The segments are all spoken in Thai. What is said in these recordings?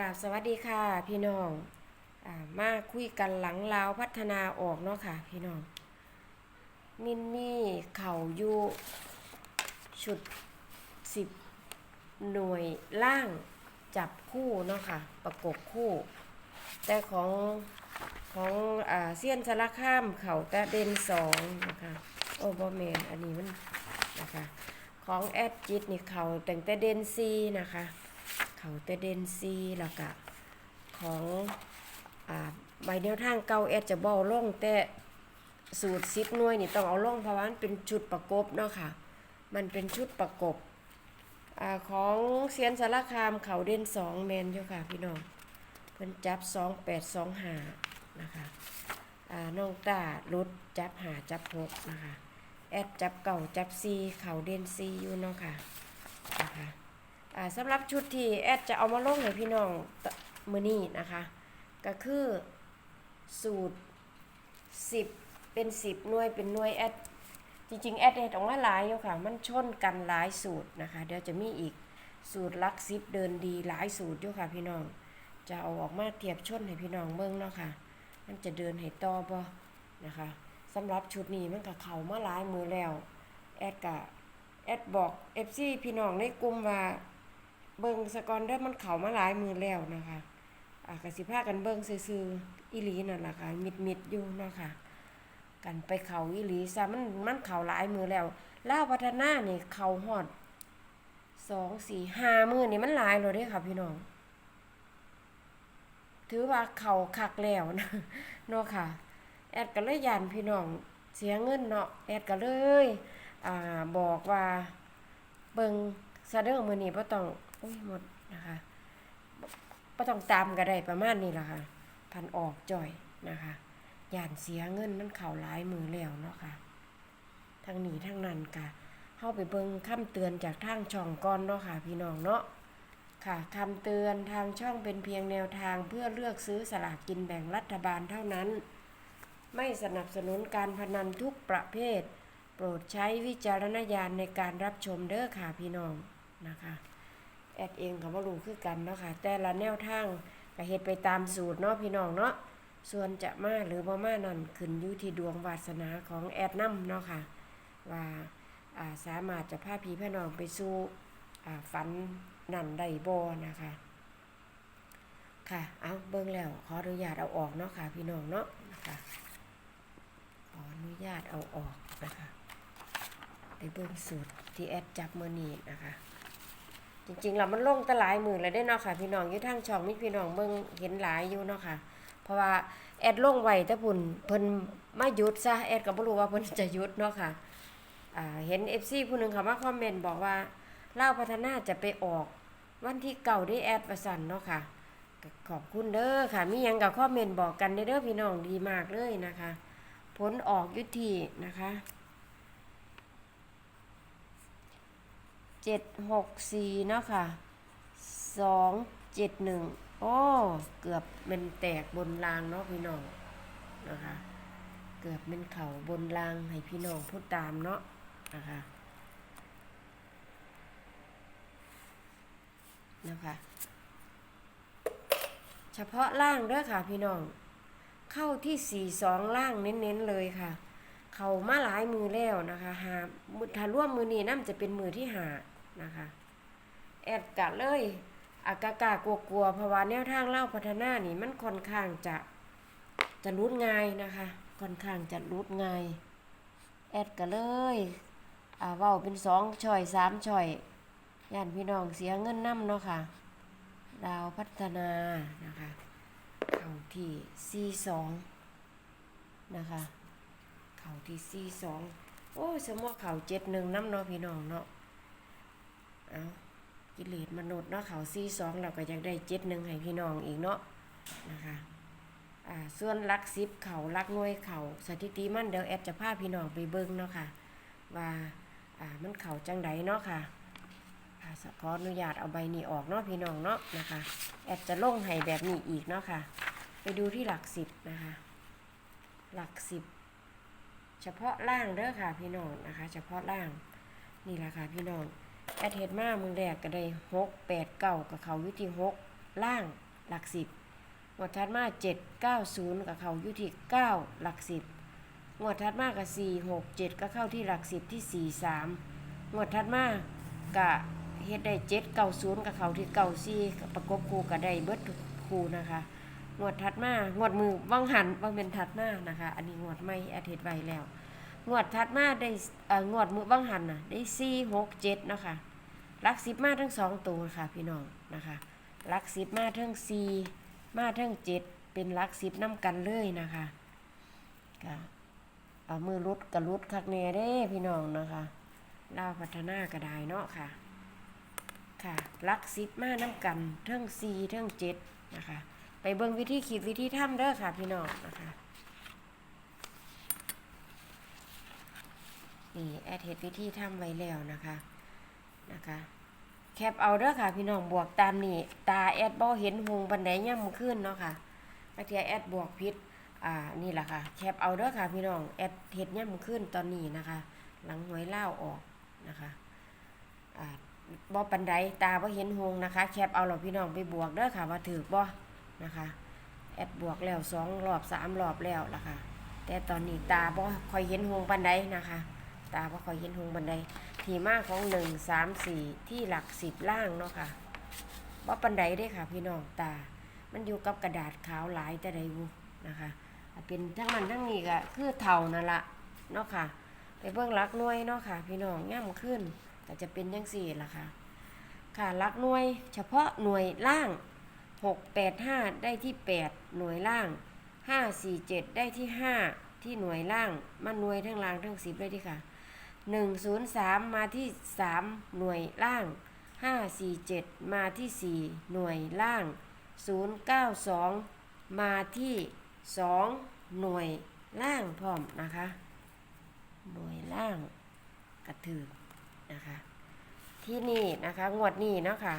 กราบสวัสดีค่ะพี่น้องอามาคุยกันหลังลาวพัฒนาออกเนาะค่ะพี่น้อง มินนี่เข่าอยู่ชุดสิบหน่วยล่างจับคู่เนาะค่ะประกบคู่ แต่ของของอ่าเซียนสารข้ามเข่าแต่เด่นสองนะคะโอ้บอแมนอันนี้มันนะคะของแอดจิตนี่เขาแต่งแต่เดนซีนะคะ เขาแต่เดนซีแล้วก็ของอ่าใบแนวทางเก่าแอดจะบอลงแต่สูตรซิปน่วยนี่ต้องเอาลงเพราะว่ามันเป็นชุดประกบเนาะค่ะ มันเป็นชุดประกบอของเซียนสารคามเขาเด่นสองแมนอยู่ค่ะพี่น้องเพิ่นจับสองแปดสองหานะคะน้องตาลุดจับหาจับหกนะคะ แอดจับเก่าจับซีเขาเด่นซีอยู่เนาะค่ะนะคะ สำหรับชุดที่แอดจะเอามาลงให้พี่น้องมือนี้นะคะ ก็คือสูตร 10 เป็น 10หน่วยเป็นหน่วยแอดจริงๆแอดเฮ็ดออกมาหลายอยู่ค่ะ มันชนกันหลายสูตรนะคะ เดี๋ยวจะมีอีกสูตรลักซิปเดินดีหลายสูตรอยู่ค่ะพี่น้อง จะเอาออกมาเทียบชนให้พี่น้องเบิ่งเนาะค่ะ มันจะเดินให้ต่อบ่นะคะสำหรับชุดนี้มันก็เข้ามาหลายมือแล้วแอดกะแอดบอก FC พี่น้องในกลุ่มว่า เบิ่งสกอนเด้อมันเข้ามาหลายมือแล้วนะคะอ่ากสิพากันเบิ่งซื่อๆอีหลีนั่นล่ะค่ะมิดๆอยู่เนาะค่ะกันไปเข้าอีหลีซะมันมันเข้าหลายมือแล้วลาวัฒนานี่เข้าฮอด2 4 5มื้อนี่มันหลายแล้วเด้ค่ะพี่น้อง ถือว่าเข้าคักแล้วนะเนาะค่ะ แอดก็เลยยานพี่น้องเสียเงินเนาะแอดก็เลยอ่าบอกว่าเบิง ซะเด้อมื้อนี้บ่ต้องโอ้ยหมดนะคะบ่ต้องตามก็ได้ประมาณนี้ล่ะค่ะ พันออกจ่อยนะคะย่านเสียเงินมันเข้าหลายมือแล้วเนาะค่ะทั้งนี้ทั้งนั้นก็เฮาไปเบิ่งคำเตือนจากทางช่องก่อนเนาะค่ะ พี่น้องเนาะค่ะคำเตือนทางช่องเป็นเพียงแนวทางเพื่อเลือกซื้อสลากกินแบ่งรัฐบาลเท่านั้น ไม่สนับสนุนการพนันทุกประเภท โปรดใช้วิจารณญาณในการรับชมเด้อค่ะพี่น้อง นะคะแอดเองก็บ่รู้คือกันเนาะค่ะแต่ละแนวทางก็เฮ็ดไปตามสูตรเนาะพี่น้องเนาะส่วนจะมาหรือบ่มานั่นขึ้นอยู่ที่ดวงวาสนาของแอดนํเนาะค่ะว่าาสามารถจะพาพี่พี่น้องไปสู่อ่าฝันนั่นได้บ่นะคะค่ะ เอาเบิ่งแล้ว ขออนุญาตเอาออกเนาะค่ะ พี่น้องเนาะนะคะขออนุญาตเอาออกนะคะไปเบิ่งสูตรที่แอดจับเมื่อนี้นะคะ จริงๆแล้วมันลงตหลายมือเลยได้เนาะค่ะ พี่น้องอยู่ทางช่องมีพี่น้องเบิ่งเห็นหลายอยู่เนาะค่ะ เพราะว่าแอดลงไว้แต่พุ่นเพิ่นมาหยุดซะแอดก็บ่รู้ว่าเพิ่นจะหยุดเนาะค่ะอ่าเห็น FC ผู้หนึ่งเขามาคอมเมนต์บอกว่าเล่าพัฒนาจะไปออกวันที่เก่าได้แอดว่าสั่นเนาะค่ะขอบคุณเด้อค่ะ มียังก็คอมเมนต์บอกกันเด้อพี่น้องดีมากเลยนะคะ ผลออกยุทีนะคะ เจ็ดหกสี่เนาะค่ะสองเจ็ดหนึ่งโอ้เกือบเป็นแตกบนรางเนาะพี่น้องนะคะ เกือบเป็นเข่าบนรางให้พี่น้องพูดตามเนาะนะคะนะคะ เฉพาะล่างเด้อค่ะพี่น้อง เข้าที่สี่สองล่างเน้นๆเลยค่ะ เขามาหลายมือแล้วนะคะหามือถ้าร่วมมือนี้น่าจะเป็นมือที่หา นะคะ แอดกะเลยอากากากลัวๆเพราะว่าแนวทางเล่าพัฒนานี่มันค่อนข้างจะจะรุดง่ายนะคะ ค่อนข้างจะรุดง่าย แอดกะเลยอ่าเว้าเป็นสองช่อยสามช่อยย่านพี่น้องเสียเงินน้ำเนาะค่ะ ดาวพัฒนานะคะเข้าที่ C2 นะคะ เข้าที่ C2 โอ้สมมติเข้า71น้ำเนาะพี่น้องเนาะ เอากิเลสมนุษย์เนาะเข้า C2 เราก็อยากได้71ให้พี่น้องอีกเนาะนะคะอ่าส่วนหลักสิบเขาหลักหน่วยเข่าสถิติมันเดี๋ยวแอดจะพาพี่น้องไปเบิ่งเนาะค่ะ ว่าอ่ามันเข่าจังใดเนาะค่ะขออนุญาตเอาใบนี้ออกเนาะพี่น้องเนาะนะคะ แอดจะลงให้แบบนี้อีกเนาะค่ะ ไปดูที่หลักสิบนะคะ หลักสิบเฉพาะล่างเด้อค่ะพี่น้องนะคะ เฉพาะล่างนี่แหละค่ะพี่น้อง แอดเฮ็ดมามือแรกก็ได้หกแปดเก้ากับเขาวิธีหกล่างหลักสิบงวดถัดมาเจ็ดเก้าศูนย์กับเขาอยู่ที่เก้าหลักสิบงวดถัดมากับสี่หกเจ็ดก็เข้าที่หลักสิบที่สี่สามงวดถัดมากะเฮ็ดได้เจ็ดเก้าศูนย์กับเขาที่เก้าสี่ประกบคู่กับได้เบิดทุกคู่นะคะงวดถัดมางวดมือวังหันวังเป็นถัดมานะคะ อันนี้งวดไม่แอดเฮ็ดไว้แล้ว งวดถัดมาได้งวดมือวังหันน่ะได้สี่หกเจ็ดนะคะลักสิบมาทั้งสองตัวค่ะพี่น้องนะคะลักสิบมาทั้งสี่มาทั้งเจ็ดเป็นลักสิบน้ำกันเลยนะคะก็เอามือรุดกับรุดคักแน่เด้พี่น้องนะคะลาวพัฒนากระไดเนาะค่ะค่ะลักสิบมาน้ำกันทั้งสี่ทั้งเจ็ดนะคะไปเบิ่งวิธีขีดวิธีทำเด้อค่ะพี่น้องนะคะ นี่แอดเฮ็ดวิธีทำไว้แล้วนะคะนะคะแคปเอาเด้อค่ะ พี่น้องบวกตามนี่ตาแอดบ่เห็นหงบันไดย่ำขึ้นเนาะค่ะบางทีแอดบวกพิษอ่านี่แหละค่ะแคปเอาเด้อค่ะ พี่น้องแอดเฮ็ดย่ำขึ้นตอนนี้นะคะ หลังหวยเล่าวออกนะคะอ่าบ่ปันไดตาบ่เห็นหงนะคะ แคปเอาหรอพี่น้องไปบวกเด้อค่ะว่าถือบ่นะคะแอดบวกแล้วสองรอบสามรอบแล้วล่ะค่ะแต่ตอนนี้ตาบ่ค่อยเห็นหงปันไดนะคะ ตาบ่ค่อยเห็นหงบันไดทีมากของหนึ่งสามสี่ที่หลักสิบล่างเนาะค่ะบ่าปันไดเด้ค่ะ พี่น้องตา มันอยู่กับกระดาษขาวหลายแต่ใดวูนะคะเป็นทั้งมันทั้งนี้ก็คือเท่านั่นละเนาะค่ะ ไปเบิ่งลักน่วยเนาะค่ะ พี่น้องย่ำขึ้นก็จะเป็นยังสี่ล่ะค่ะ ค่ะลักน่วย เฉพาะหน่วยล่างหกแปดห้าได้ที่แปดหน่วยล่างห้าสี่เจ็ดได้ที่ห้าที่หน่วยล่างมันหน่วยทั้งล่างทั้งสิบเลยที่ค่ะ หนึ่งศูนย์สามมาที่สามหน่วยล่างห้าสี่เจ็ดมาที่สี่หน่วยล่างศูนย์เก้าสองมาที่สองหน่วยล่างพร้อมนะคะ หน่วยล่างกระถือนะคะ ที่นี่นะคะงวดนี้เนาะค่ะ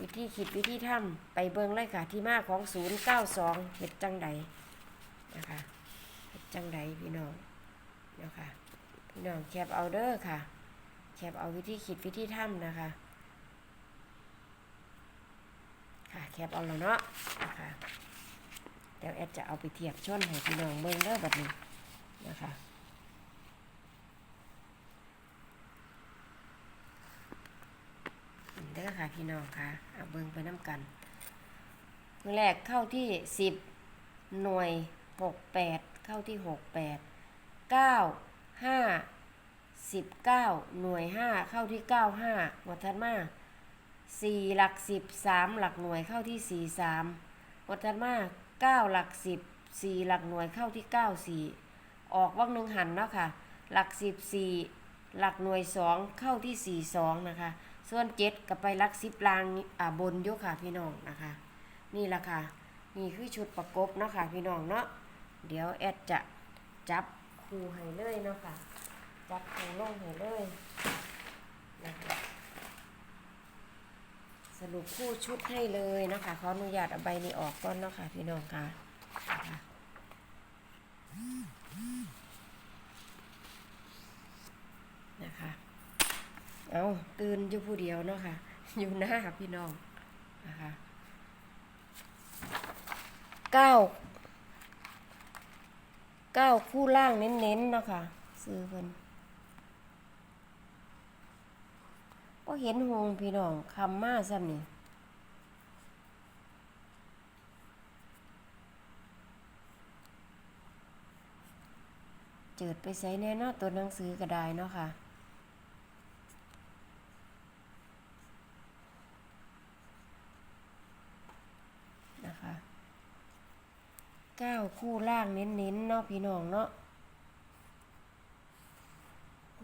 วิธีคิดวิธีทำไปเบิ่งเลยค่ะที่มาของ 092เฮ็ดจังใดนะคะเฮ็ดจังใดพี่น้องเนาะค่ะ พี่น้องแคปเอาเด้อค่ะ แคปเอาวิธีคิดวิธีทำนะคะ ค่ะแคปเอาแล้วเนาะนะคะเดี๋ยวแอดจะเอาไปเทียบชนให้พี่น้องเบิ่งเด้อบัดนี้นะคะเด้อค่ะพี่น้องค่ะเอาเบิ่งไปน้ำกันมือแรกเข้าที่สิบหน่วยหกแปดเข้าที่หกแปดเก้า ห้าสิบเก้าหน่วยห้าเข้าที่เก้าห้าหมดทัดมาสี่หลักสิบสามหลักหน่วยเข้าที่สี่สามหมดทัดมาเก้าหลักสิบสี่หลักหน่วยเข้าที่เก้าสี่ออกว่างหนึ่งหันเนาะค่ะ หลักสิบสี่หลักหน่วยสองเข้าที่สี่สองนะคะ ส่วนเจ็ดก็ไปลักซิบลางอ่าบนยกค่ะพี่น้องนะคะ นี่แหละค่ะนี่คือชุดประกบเนาะค่ะพี่น้องเนาะเดี๋ยวแอดจะจับ คูให้เลยเนาะค่ะ จับคูลงให้เลยนะคะสรุปคู่ชุดให้เลยเนาะคะขออนุญาตเอาใบนี้ออกก่อนเนาะค่ะพี่น้องค่ะนะคะนะคะเอาตื่นอยู่ผู้เดียวเนาะค่ะ อยู่หน้าพี่น้องนะคะเก้า เก้าคู่ล่างเน้นๆเนาะค่ะ ซื้อเพิ่นก็เห็นหงพี่น้องคำมาซ้ำนี่เจิดไปใส่แน่นอตัวหนังสือก็ได้เนาะค่ะนะคะ เก้าคู่ล่างเน้นๆเนาะพี่น้องเนาะ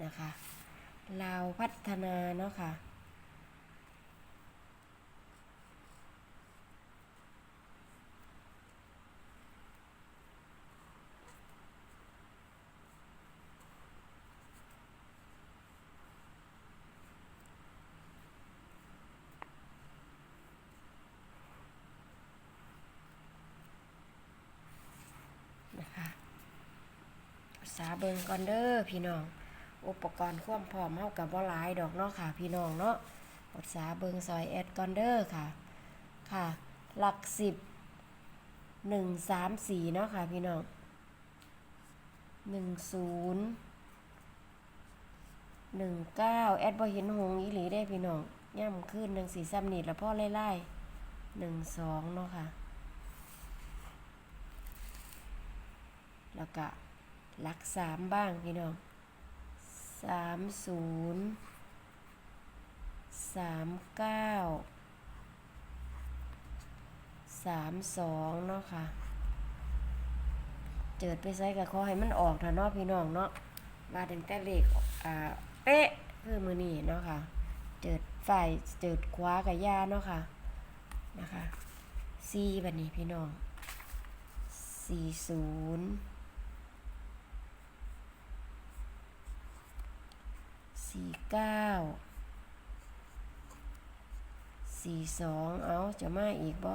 นะคะลาวพัฒนาเนาะคะนะคะภา ษาเบิงก่อนเด้อพี่น้อง อุปกรณ์ความพร้อมเฮากับบ่หลายดอกเนาะค่ะ พี่น้องเนาะภาษาเบิงซอยแอดก่อนเด้อค่ะ ค่ะ หลักสิบหนึ่งสามสี่เนาะค่ะพี่น้องหนึ่งศูนย์หนึ่งเก้าแอดบ่เห็นหงอีหลีได้พี่น้องย่ำขึ้นหนึ่งสี่ซ้ำนิดแล้วพ่อไล่ไล่หนึ่งสองเนาะค่ะ แล้วก็ หลักสามบ้างพี่น้องสามศูนย์สามเก้าสามสองเนาะค่ะ เจิดไปใส่กับขอให้มันออกเถอะเนาะพี่น้องเนาะว่าถึงแต่เลขอ่าเป๊ะคือมือนี่เนาะค่ะ เจิดฝ่ายเจิดขวากับยาเนาะค่ะนะคะซีบันนี้พี่น้องสี่ศูนย์ สี่เก้าสี่สองเอาจะมาอีกบ่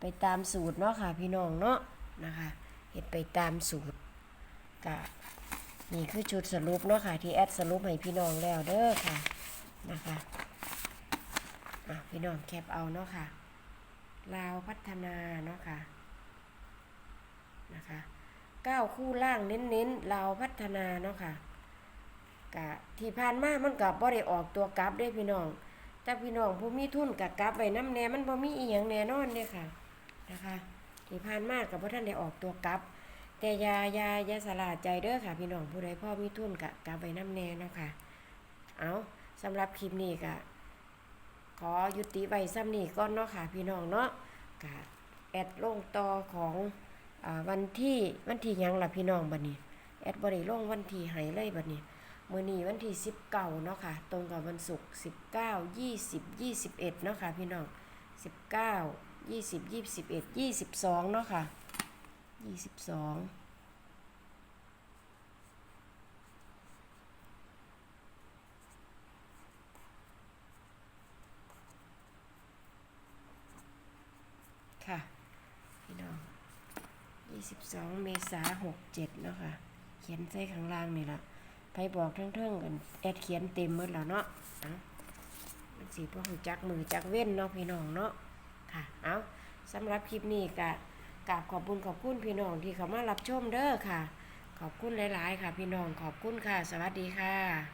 ไปตามสูตรเนาะค่ะพี่น้องเนาะนะคะเห็ดไปตามสูตรกะนี่คือชุดสรุปเนาะค่ะที่แอดสรุปให้พี่น้องแล้วเด้อค่ะนะคะอะพี่น้องแคปเอาเนาะค่ะลาวพัฒนาเนาะค่ะนะคะ ก้าคู่ล่างเน้นๆลาพัฒนาเนาะค่ะกะที่ผ่านมามันกับบ่ได้ออกตัวกลับเด้พี่น้องแต่พี่น้องผู้มีทุนกับกลับไว้น้ำแน่มันบ่มีอีหยังแน่นอนเด้ค่ะนะคะที่ผ่านมากับพ่ท่านได้ออกตัวกลับ แต่ยายายาสลาดใจเด้อค่ะ พี่น้องผู้ใดพ่อมีทุนกะกลับไว้น้ำแน่เนาะค่ะเอาสำหรับคลิปนี้กะขอยุติไว้ซ้ำนี้ก่อนเนาะค่ะ พี่น้องเนาะกะแอดลงต่อของ วันที่วันที่ยังล่ะพี่น้องบัดนี้ แอดบริลงวันที่ให้เลยบัดนี้มื้อนี้วันที่19เนาะค่ะ ตรงกับวันศุกร์19 20 21เนาะค่ะพี่น้อง19ยี่สิบยี่สิบเอ็ดยี่สิบสองเนาะค่ะยี่สิบสองค่ะ พี่น้อง ยี่สิบสองเมษาหกเจ็ดเนาะค่ะ เขียนใส่ข้างล่างนี่ละไปบอกเทิงๆกันแอดเขียนเต็มหมดแล้วเนาะเอามันสีพวกหูจักมือจักเว้นเนาะพี่น้องเนาะค่ะ เอาสำหรับคลิปนี้กะกราบขอบคุณขอบคุณพี่น้องที่เข้ามารับชมเด้อค่ะ ขอบคุณหลาย ๆ ค่ะ พี่น้องขอบคุณค่ะ สวัสดีค่ะ